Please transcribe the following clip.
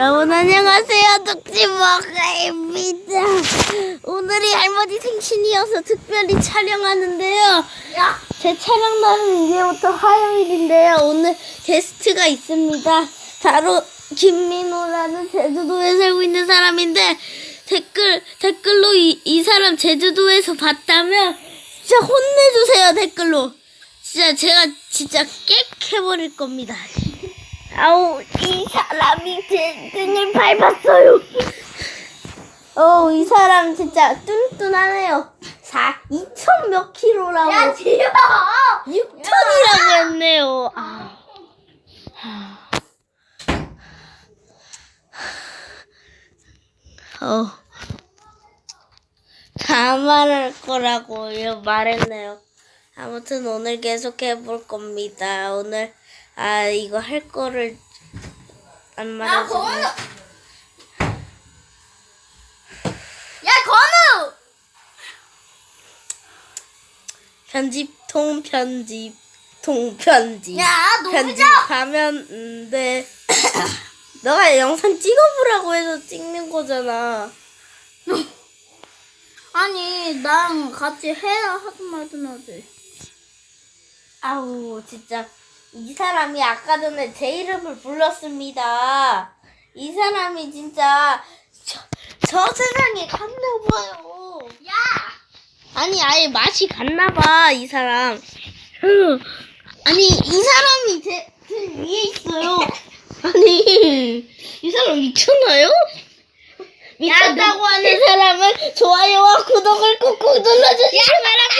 여러분 안녕하세요. 독지먹가입니다. 오늘이 할머니 생신이어서 특별히 촬영하는데요. 제 촬영 날은 이제부터 화요일인데요. 오늘 게스트가 있습니다. 바로 김민호라는 제주도에 살고 있는 사람인데 댓글 댓글로 이, 이 사람 제주도에서 봤다면 진짜 혼내주세요 댓글로. 진짜 제가 진짜 깨 해버릴 겁니다 아우 이 사람이 제 등을 밟았어요. 어, 이 사람 진짜 뚠뚠하네요. 4, 2천 몇 킬로라고. 야, 지효! 6톤이라고 했네요. 아. 어. 다 말할 거라고 말했네요. 아무튼 오늘 계속 해볼 겁니다. 오늘 아 이거 할 거를 안 야, 말해서 건우! 야, 건우! 편집 통 편집 통 편집 야, 놀자! 편집하면 안돼 너가 영상 찍어보라고 해서 찍는 거잖아 아니, 나랑 같이 해야 하든 말든 하지. 아우 진짜 이 사람이 아까 전에 제 이름을 불렀습니다 이 사람이 진짜 저, 저 세상에 갔나 봐요 야! 아니 아예 맛이 갔나 봐 이 사람 흠. 아니 이 사람이 제, 제 위에 있어요 아니 이 사람 미쳤나요? 미쳤다고 하는 사람은 좋아요와 구독을 꾹꾹 눌러주시기 바랍니다